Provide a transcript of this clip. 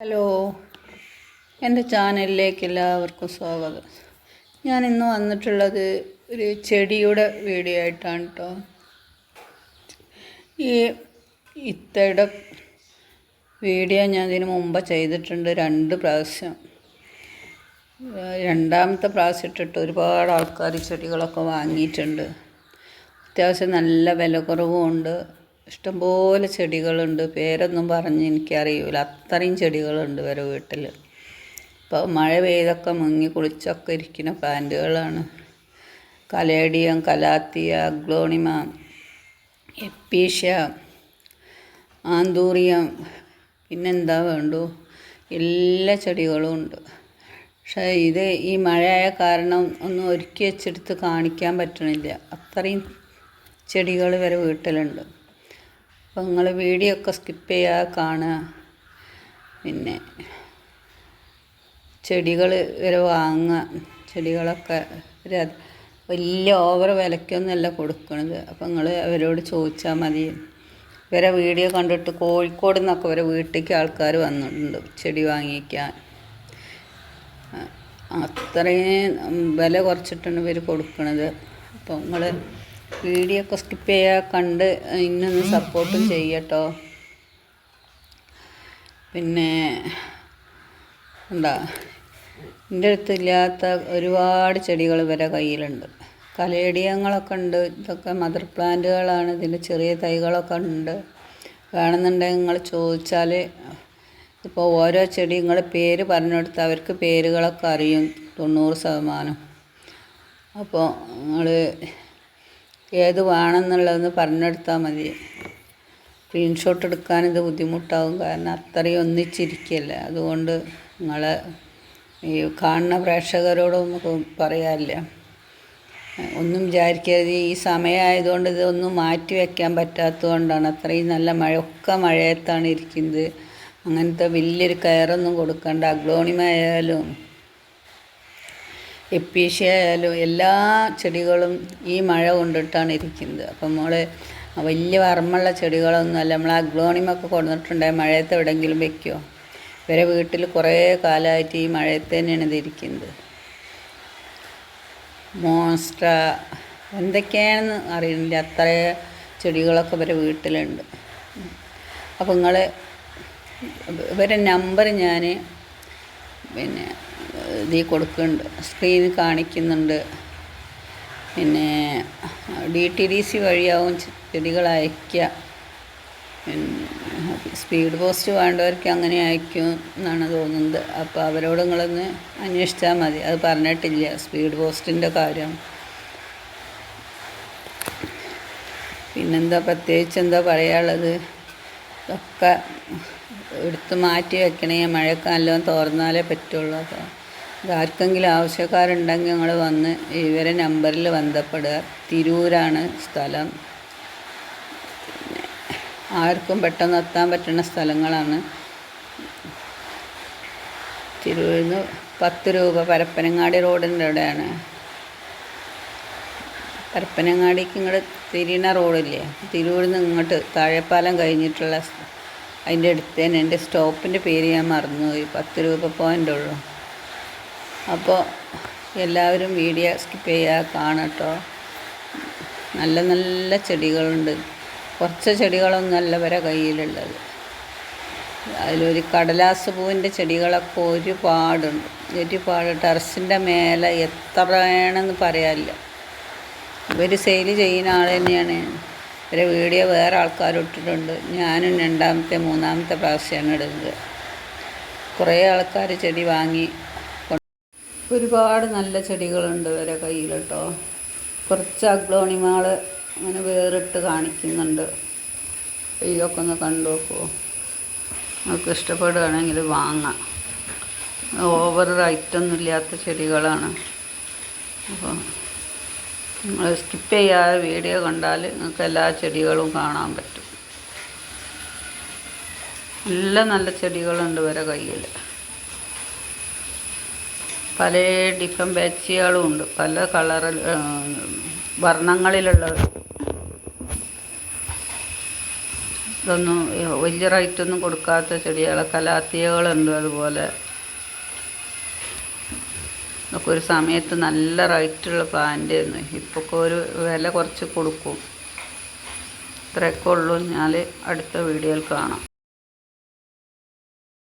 Hello എന്റെ ചാനലിലേക്ക് എല്ലാവർക്കും സ്വാഗതം. ഞാൻ ഇന്ന് വന്നിട്ടുള്ളത് ഒരു ചെടിയുടെ വീഡിയോ ആയിട്ടാണ് കേട്ടോ ഈ ഇത്തയുടെ വീഡിയോ ഞാൻ ഇതിന് മുമ്പ് ചെയ്തിട്ടുണ്ട് രണ്ട് പ്രാവശ്യം. രണ്ടാമത്തെ പ്രാവശ്യം ഇട്ടിട്ട് ഒരുപാട് ആൾക്കാർ ചെടികളൊക്കെ വാങ്ങിയിട്ടുണ്ട്. അത്യാവശ്യം നല്ല വില കുറവുമുണ്ട്. ഇഷ്ടംപോലെ ചെടികളുണ്ട്. പേരൊന്നും പറഞ്ഞ് എനിക്കറിയില്ല അത്രയും ചെടികളുണ്ട് വരെ വീട്ടിൽ ഇപ്പോൾ മഴ പെയ്തൊക്കെ മുങ്ങി കുളിച്ചൊക്കെ ഇരിക്കുന്ന പ്ലാന്റുകളാണ്. Caladium calathea aglaonema episcia anthurium പിന്നെന്താ വേണ്ടു? എല്ലാ ചെടികളും ഉണ്ട്. പക്ഷേ ഇത് ഈ മഴയായ കാരണം ഒന്നും ഒരുക്കി വെച്ചെടുത്ത് കാണിക്കാൻ പറ്റണില്ല. അത്രയും ചെടികൾ വരെ വീട്ടിലുണ്ട്. അപ്പോൾ നിങ്ങൾ വീഡിയോ ഒക്കെ സ്കിപ്പ് ചെയ്യാതെ കാണുക പിന്നെ ചെടികൾ വരെ വാങ്ങുക ചെടികളൊക്കെ ഒരു വലിയ ഓവർ വിലയ്ക്കൊന്നുമല്ല കൊടുക്കണത്. അപ്പം നിങ്ങൾ അവരോട് ചോദിച്ചാൽ മതി. ഇവരെ വീഡിയോ കണ്ടിട്ട് കോഴിക്കോട് നിന്നൊക്കെ ഇവരെ വീട്ടിലേക്ക് ആൾക്കാർ വന്നിട്ടുണ്ട് ചെടി വാങ്ങിക്കാൻ. അത്രയും വില കുറച്ചിട്ടാണ് ഇവർ കൊടുക്കുന്നത് അപ്പം നിങ്ങൾ വീഡിയോ ഒക്കെ സ്കിപ്പ് ചെയ്യാതെ കണ്ട് ഇന്നൊന്ന് സപ്പോർട്ടും ചെയ്യട്ടോ. പിന്നെ എന്താ എന്റെ അടുത്തില്ലാത്ത ഒരുപാട് ചെടികൾ വരെ കയ്യിലുണ്ട്. കലേടിയങ്ങളൊക്കെ ഉണ്ട് ഇതൊക്കെ മദർ പ്ലാന്റുകളാണ് ഇതിന്റെ ചെറിയ തൈകളൊക്കെ ഉണ്ട്. വേണമെന്നുണ്ടെങ്കിൽ നിങ്ങൾ ചോദിച്ചാൽ ഇപ്പോൾ ഓരോ ചെടി നിങ്ങൾ പേര് പറഞ്ഞു കൊടുത്താൽ അവർക്ക് പേരുകളൊക്കെ അറിയും തൊണ്ണൂറ് ശതമാനം. അപ്പോൾ നിങ്ങൾ ഏത് വേണമെന്നുള്ളതെന്ന് പറഞ്ഞെടുത്താൽ മതി. സ്ക്രീൻഷോട്ട് എടുക്കാൻ ഇത് ബുദ്ധിമുട്ടാവും. കാരണം അത്രയും ഒന്നിച്ചിരിക്കല്ലേ. അതുകൊണ്ട് നിങ്ങളെ ഈ കാണുന്ന പ്രേക്ഷകരോടും നമുക്ക് ഒന്നും വിചാരിക്കരുത്. ഈ സമയമായതുകൊണ്ട് ഇതൊന്നും മാറ്റി വയ്ക്കാൻ പറ്റാത്തതുകൊണ്ടാണ് അത്രയും നല്ല മഴ ഒക്കെ മഴയത്താണ് ഇരിക്കുന്നത്. അങ്ങനത്തെ വലിയൊരു കയറൊന്നും കൊടുക്കണ്ട. അഗ്ലോണിമ ആയാലും എപ്പീഷ്യ ആയാലും എല്ലാ ചെടികളും ഈ മഴ കൊണ്ടിട്ടാണ് ഇരിക്കുന്നത്. അപ്പം നമ്മൾ വലിയ വർമ്മുള്ള ചെടികളൊന്നും അല്ല. നമ്മൾ അഗ്ലോണിമൊക്കെ കൊണ്ടുവന്നിട്ടുണ്ടായി മഴയത്ത് എവിടെയെങ്കിലും വെക്കുമോ ഇവരെ വീട്ടിൽ കുറേ കാലമായിട്ട് ഈ മഴയത്ത് തന്നെയാണ് ഇതിരിക്കുന്നത് മോൺസ്റ്റർ എന്തൊക്കെയാണെന്ന് അറിയുന്നില്ല അത്ര ചെടികളൊക്കെ ഇവരെ വീട്ടിലുണ്ട്. അപ്പോൾ നിങ്ങൾ ഇവരെ നമ്പർ ഞാൻ പിന്നെ ഇതിൽ കൊടുക്കുന്നുണ്ട് സ്ക്രീനിൽ കാണിക്കുന്നുണ്ട്. പിന്നെ ഡി ടി ഡി സി വഴിയാവും ചെടികൾ അയക്കുക പിന്നെ സ്പീഡ് പോസ്റ്റ് വേണ്ടവർക്ക് അങ്ങനെ അയക്കും എന്നാണ് തോന്നുന്നത്. അപ്പോൾ അവരോട് നിങ്ങളൊന്ന് അന്വേഷിച്ചാൽ മതി. അത് പറഞ്ഞിട്ടില്ല സ്പീഡ് പോസ്റ്റിന്റെ കാര്യം. പിന്നെന്താ പ്രത്യേകിച്ച് എന്താ പറയാനുള്ളത്? ഇതൊക്കെ എടുത്ത് മാറ്റി വെക്കണേ മഴക്കാലം തോർന്നാലേ പറ്റുള്ളൂ. അപ്പോൾ ആർക്കെങ്കിലും ആവശ്യക്കാരുണ്ടെങ്കിൽ ഞങ്ങൾ വന്ന് ഇവരെ നമ്പറിൽ ബന്ധപ്പെടുക. തിരൂരാണ് സ്ഥലം. ആർക്കും പെട്ടെന്ന് എത്താൻ പറ്റുന്ന സ്ഥലങ്ങളാണ്. തിരൂരിൽ നിന്ന് പത്ത് രൂപ പരപ്പനങ്ങാടി റോഡിന്റെ അവിടെയാണ്. പരപ്പനങ്ങാടിക്ക് ഇങ്ങോട്ട് തിരിയണ റോഡില്ലേ തിരൂരിൽ നിന്ന് ഇങ്ങോട്ട് താഴെപ്പാലം കഴിഞ്ഞിട്ടുള്ള അതിന്റെ അടുത്ത് തന്നെ എന്റെ സ്റ്റോപ്പിന്റെ പേര് ഞാൻ മറന്നുപോയി പത്ത് രൂപ പോയിന്റ് ഉള്ളൂ. അപ്പോൾ എല്ലാവരും വീഡിയോ സ്കിപ്പ് ചെയ്യുക കാണട്ടോ. നല്ല നല്ല ചെടികളുണ്ട്. കുറച്ച് ചെടികളൊന്നുമല്ല വരെ കയ്യിലുള്ളത്. അതിലൊരു കടലാസ് പൂവിന്റെ ചെടികളൊക്കെ ഒരുപാടുണ്ട്. ഒരുപാട് ടെറസിന്റെ മേലെ എത്ര വേണമെന്ന് പറയാനില്ല. ഇവർ സെയിൽ ചെയ്യുന്ന ആൾ തന്നെയാണ്. ഇവരെ വീഡിയോ വേറെ ആൾക്കാർ ഇട്ടിട്ടുണ്ട്. ഞാനും രണ്ടാമത്തെ മൂന്നാമത്തെ പ്രാവശ്യമാണ് ഇടുന്നത് കുറേ ആൾക്കാർ ചെടി വാങ്ങി ഒരുപാട് നല്ല ചെടികളുണ്ട് ഇവരെ കയ്യിൽ കേട്ടോ. കുറച്ച് അഗ്ലോണിമാൾ അങ്ങനെ വേറിട്ട് കാണിക്കുന്നുണ്ട്. ഇതൊക്കെ ഒന്ന് കണ്ടു നോക്കുമോ നമുക്ക് ഇഷ്ടപ്പെടുകയാണെങ്കിൽ വാങ്ങാം. ഓവർ റൈറ്റൊന്നും ഇല്ലാത്ത ചെടികളാണ്. അപ്പോൾ സ്കിപ്പ് ചെയ്യാതെ വീഡിയോ കണ്ടാൽ നിങ്ങൾക്ക് എല്ലാ ചെടികളും കാണാൻ പറ്റും. നല്ല നല്ല ചെടികളുണ്ട് വരെ കയ്യിൽ. പല ഡിഫറെന്റ് ബാച്ചുകളും ഉണ്ട്. പല കളറിൽ വർണങ്ങളിലുള്ളത്. ഇതൊന്നും വലിയ റേറ്റൊന്നും കൊടുക്കാത്ത ചെടികൾ കലാത്തിയകളുണ്ട് അതുപോലെ. ഒരു സമയത്ത് നല്ല റേറ്റുള്ള പ്ലാന്റ് ആയിരുന്നു ഇപ്പോൾ ഒരു വില കുറച്ച് കൊടുക്കും. ഇത്രയൊക്കെ ഉള്ളൂ. ഞാൻ അടുത്ത വീഡിയോയിൽ കാണാം.